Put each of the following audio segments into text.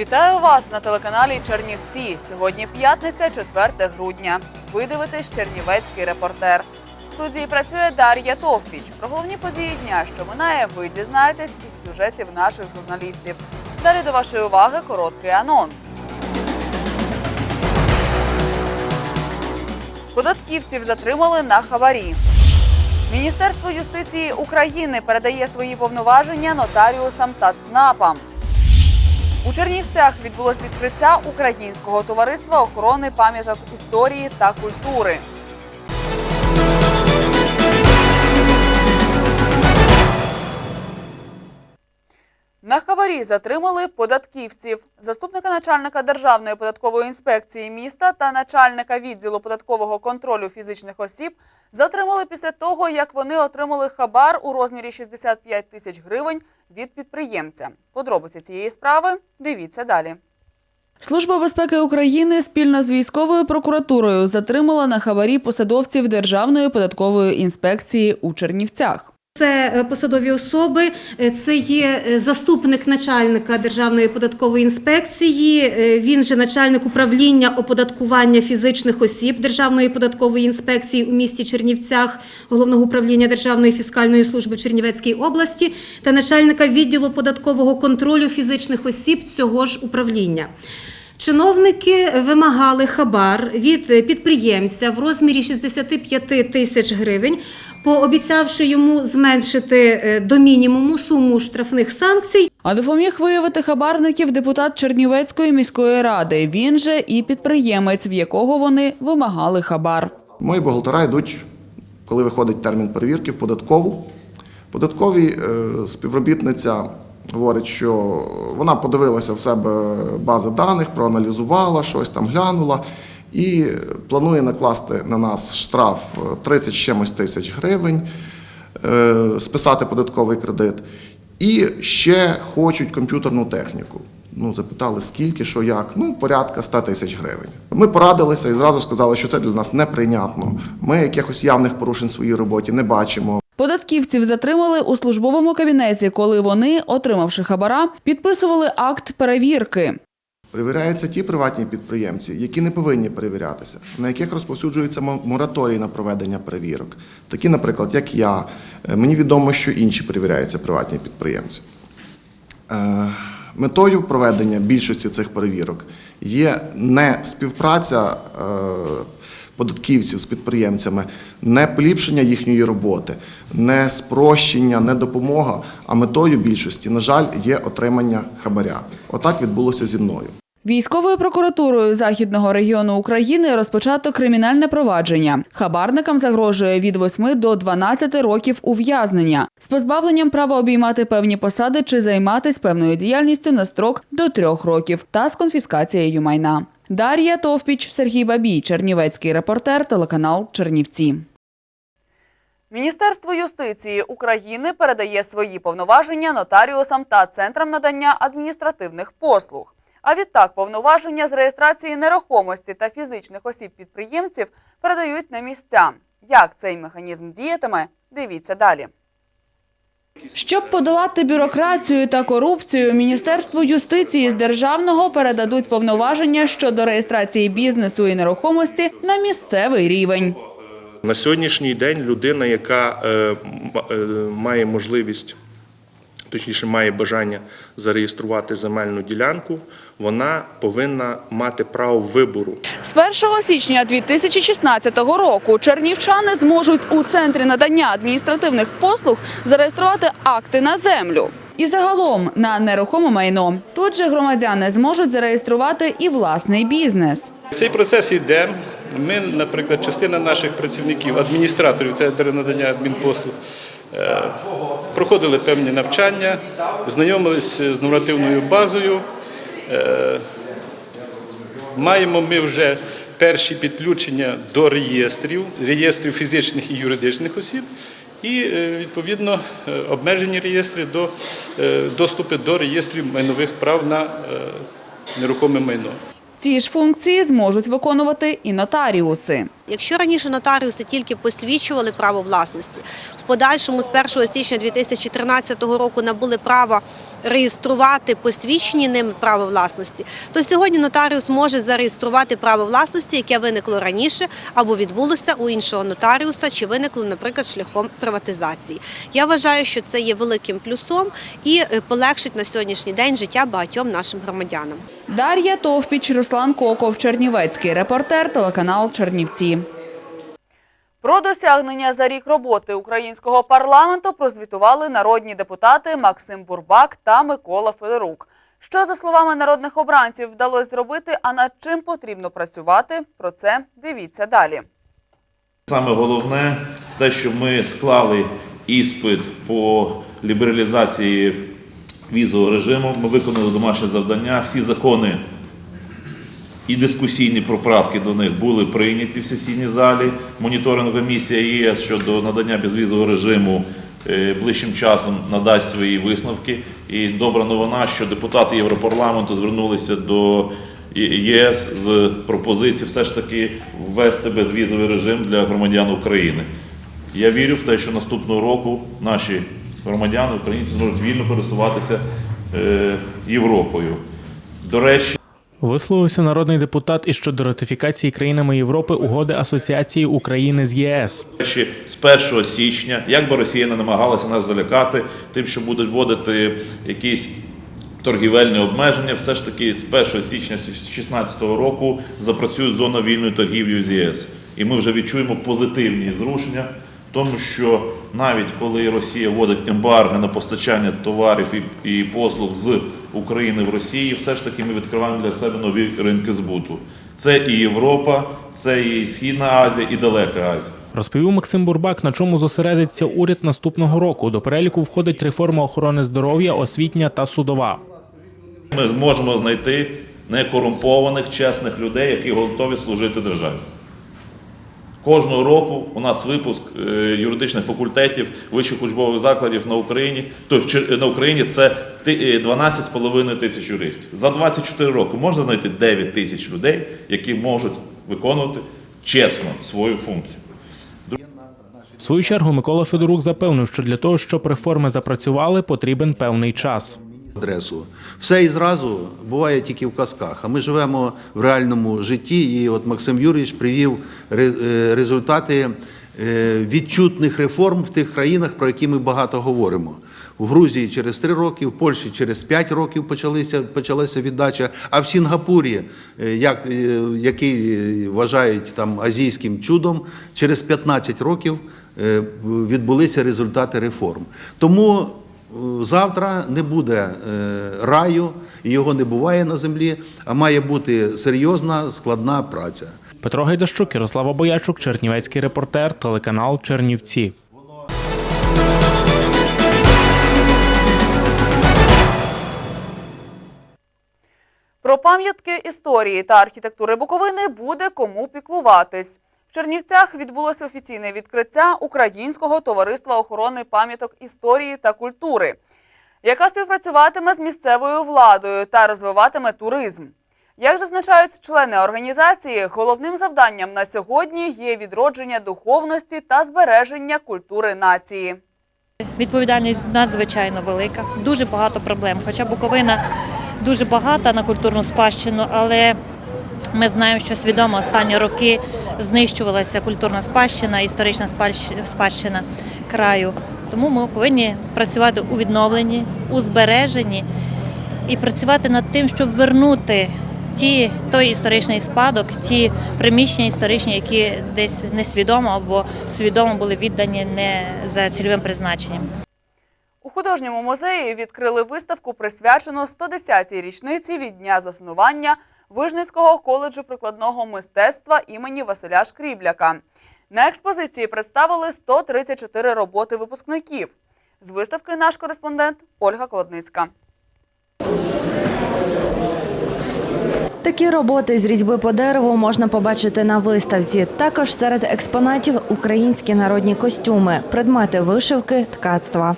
Вітаю вас на телеканалі Чернівці. Сьогодні п'ятниця, 4 грудня. Ви дивитесь Чернівецький репортер. В студії працює Дар'я Товпіч. Про головні події дня, що минає, ви дізнаєтесь із сюжетів наших журналістів. Далі до вашої уваги короткий анонс. Податківців затримали на хабарі. Міністерство юстиції України передає свої повноваження нотаріусам та ЦНАПам. У Чернівцях відбулось відкриття Українського товариства охорони пам'яток історії та культури. На хабарі затримали податківців. Заступника начальника Державної податкової інспекції міста та начальника відділу податкового контролю фізичних осіб затримали після того, як вони отримали хабар у розмірі 65 тисяч гривень від підприємця. Подробиці цієї справи дивіться далі. Служба безпеки України спільно з військовою прокуратурою затримала на хабарі посадовців Державної податкової інспекції у Чернівцях. Це е, посадові особи, е, це є е, заступник начальника Державної податкової інспекції. Він же начальник управління оподаткування фізичних осіб Державної податкової інспекції у місті Чернівцях, головного управління Державної фіскальної служби в Чернівецькій області та начальника відділу податкового контролю фізичних осіб цього ж управління. Чиновники вимагали хабар від підприємця в розмірі 65 тисяч гривень, пообіцявши йому зменшити е, до мінімуму суму штрафних санкцій. А допоміг виявити хабарників депутат Чернівецької міської ради. Він же і підприємець, в якого вони вимагали хабар. Мої бухгалтера йдуть, коли виходить термін перевірки, в податкову. Податковій е, співробітниця говорить, що вона подивилася в себе бази даних, проаналізувала щось там, глянула і планує накласти на нас штраф е, 30 з чимось тисяч гривень, е, списати податковий кредит. І ще хочуть комп'ютерну техніку. Ну, запитали, скільки, що як. Ну, порядка 100 тисяч гривень. Ми порадилися і зразу сказали, що це для нас неприйнятно. Ми якихось явних порушень в своїй роботі не бачимо. Податківців затримали у службовому кабінеті, коли вони, отримавши хабара, підписували акт перевірки. Перевіряються ті приватні підприємці, які не повинні перевірятися, на яких розповсюджується мораторій на проведення перевірок. Такі, наприклад, як я. Е, Мені відомо, що інші перевіряються приватні підприємці. Е, Метою проведення більшості цих перевірок є не співпраця е, податківців з підприємцями, не поліпшення їхньої роботи, не спрощення, не допомога, а метою більшості, на жаль, є отримання хабаря. Отак відбулося зі мною. Військовою прокуратурою Західного регіону України розпочато кримінальне провадження. Хабарникам загрожує від 8 до 12 років ув'язнення з позбавленням права обіймати певні посади чи займатися певною діяльністю на строк до 3 років та з конфіскацією майна. Дар'я Товпіч, Сергій Бабій, Чернівецький репортер, телеканал Чернівці. Міністерство юстиції України передає свої повноваження нотаріусам та центрам надання адміністративних послуг. А відтак повноваження з реєстрації нерухомості та фізичних осіб-підприємців передають на місця. Як цей механізм діятиме, дивіться далі. Щоб подолати бюрокрацію та корупцію, Міністерству юстиції з державного передадуть повноваження щодо реєстрації бізнесу і нерухомості на місцевий рівень. На сьогоднішній день людина, яка е, е, має можливість, точніше має бажання зареєструвати земельну ділянку, вона повинна мати право вибору. З 1 січня 2016 року чернівчани зможуть у центрі надання адміністративних послуг зареєструвати акти на землю. І загалом на нерухоме майно. Тут же громадяни зможуть зареєструвати і власний бізнес. Цей процес йде. Ми, наприклад, частина наших працівників, адміністраторів центру надання адмінпослуг, проходили певні навчання, знайомилися з нормативною базою. Е, Маємо ми вже перші підключення до реєстрів, реєстрів фізичних і юридичних осіб, і е, відповідно е, обмежені реєстри до е, доступи до реєстрів майнових прав на е, нерухоме майно. Ці ж функції зможуть виконувати і нотаріуси. Якщо раніше нотаріуси тільки посвідчували право власності, в подальшому з 1 січня 2013 року набули право реєструвати посвідчені ним право власності, то сьогодні нотаріус може зареєструвати право власності, яке виникло раніше або відбулося у іншого нотаріуса, чи виникло, наприклад, шляхом приватизації. Я вважаю, що це є великим плюсом і е, полегшить на сьогоднішній день життя багатьом нашим громадянам. Дар'я Товпіч, Руслан Коков, Чернівецький репортер, телеканал Чернівці. Про досягнення за рік роботи українського парламенту прозвітували народні депутати Максим Бурбак та Микола Федорук. Що, за словами народних обранців, вдалося зробити, а над чим потрібно працювати, про це дивіться далі. Саме головне те, що ми склали іспит по лібералізації візового режиму. Ми виконали домашнє завдання. Всі закони і дискусійні поправки до них були прийняті в сесійній залі. Моніторингова комісія ЄС щодо надання безвізового режиму е, ближчим часом надасть свої висновки. І добра новина, що депутати Європарламенту звернулися до ЄС з пропозицією все ж таки ввести безвізовий режим для громадян України. Я вірю в те, що наступного року наші громадяни, українці зможуть вільно пересуватися е, Європою. До речі, Висловився народний депутат і щодо ратифікації країнами Європи угоди асоціації України з ЄС. З 1 січня, як би Росія не намагалася нас залякати, тим, що будуть вводити якісь торгівельні обмеження, все ж таки з 1 січня 2016 року запрацює зона вільної торгівлі з ЄС. І ми вже відчуємо позитивні зрушення, тому що навіть коли Росія вводить ембарго на постачання товарів і послуг з України в Росії, все ж таки ми відкриваємо для себе нові ринки збуту. Це і Європа, це і Східна Азія, і Далека Азія. Розповів Максим Бурбак, на чому зосередиться уряд наступного року. До переліку входить реформа охорони здоров'я, освітня та судова. Ми зможемо знайти некорумпованих, чесних людей, які готові служити державі. Кожного року у нас випуск е, юридичних факультетів вищих учбових закладів на Україні. То в Чер- на Україні це ти- е, 12,5 тисяч юристів. За 24 роки можна знайти 9 тисяч людей, які можуть виконувати чесно свою функцію. В свою чергу Микола Федорук запевнив, що для того, щоб реформи запрацювали, потрібен певний час. Адресу. Все і зразу буває тільки в казках. А ми живемо в реальному житті. І от Максим Юрійович привів е, результати е, відчутних реформ в тих країнах, про які ми багато говоримо. В Грузії через три роки, в Польщі через п'ять років почалися, почалася віддача. А в Сінгапурі, е, як, який вважають там азійським чудом, через 15 років відбулися результати реформ. Тому Завтра не буде е, раю, і його не буває на землі, а має бути серйозна складна праця. Петро Гайдащук, Ярослава Боячук, Чернівецький репортер, телеканал Чернівці. Про пам'ятки історії та архітектури Буковини буде кому піклуватись. В Чернівцях відбулося офіційне відкриття Українського товариства охорони пам'яток історії та культури, яка співпрацюватиме з місцевою владою та розвиватиме туризм. Як зазначають члени організації, головним завданням на сьогодні є відродження духовності та збереження культури нації. Відповідальність надзвичайно велика, дуже багато проблем. Хоча Буковина дуже багата на культурну спадщину, але ми знаємо, що свідомо останні роки знищувалася культурна спадщина, історична спадщина краю. Тому ми повинні працювати у відновленні, у збереженні і працювати над тим, щоб вернути ті, той історичний спадок, ті приміщення історичні, які десь несвідомо або свідомо були віддані не за цільовим призначенням. У художньому музеї відкрили виставку, присвячену 110-й річниці від дня заснування Вижницького коледжу прикладного мистецтва імені Василя Шкрібляка. На експозиції представили 134 роботи випускників. З виставки наш кореспондент Ольга Колодницька. Такі роботи з різьби по дереву можна побачити на виставці. Також серед експонатів українські народні костюми, предмети вишивки, ткацтва.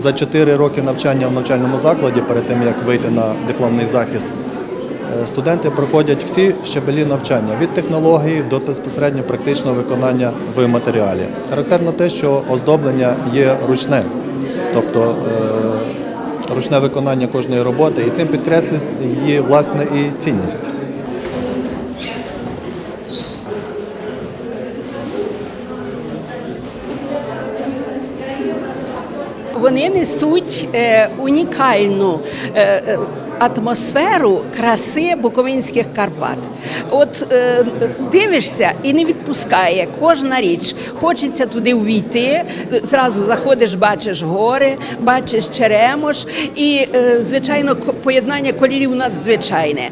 За 4 роки навчання в навчальному закладі, перед тим як вийти на дипломний захист, Е, Студенти проходять всі щабелі навчання від технології до безпосередньо практичного виконання в матеріалі. Характерно те, що оздоблення є ручне, тобто е, ручне виконання кожної роботи, і цим підкреслює її власне і цінність. Вони несуть е, унікальну е, е, атмосферу краси Буковинських Карпат. От е, дивишся і не відпускає кожна річ. Хочеться туди увійти. Зразу заходиш, бачиш гори, бачиш черемош, і е, звичайно поєднання кольорів надзвичайне.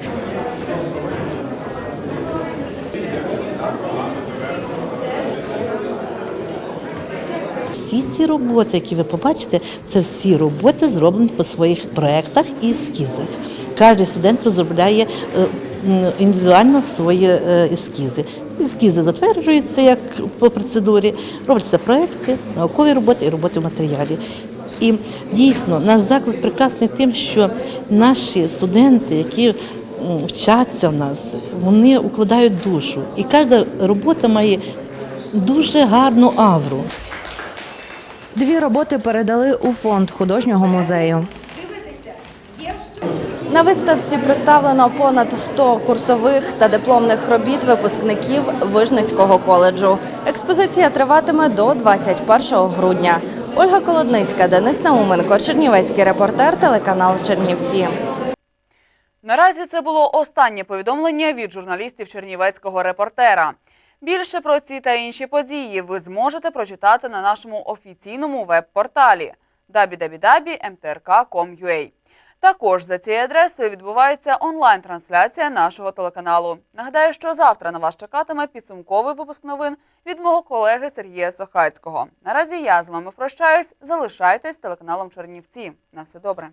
Всі ці роботи, які ви побачите, це всі роботи зроблені по своїх проєктах і ескізах. Кожен студент розробляє е, індивідуально свої е, ескізи. Ескізи затверджуються як по процедурі, робляться проекти, наукові роботи і роботи в матеріалі. І дійсно наш заклад прекрасний тим, що наші студенти, які вчаться в нас, вони укладають душу. І кожна робота має дуже гарну авру. Дві роботи передали у фонд художнього музею. На виставці представлено понад 100 курсових та дипломних робіт випускників Вижницького коледжу. Експозиція триватиме до 21 грудня. Ольга Колодницька, Денис Науменко, Чернівецький репортер, телеканал Чернівці. Наразі це було останнє повідомлення від журналістів Чернівецького репортера. Більше про ці та інші події ви зможете прочитати на нашому офіційному веб-порталі www.mtrk.com.ua. Також за цією адресою відбувається онлайн-трансляція нашого телеканалу. Нагадаю, що завтра на вас чекатиме підсумковий випуск новин від мого колеги Сергія Сохацького. Наразі я з вами прощаюсь. Залишайтесь телеканалом Чернівці. На все добре.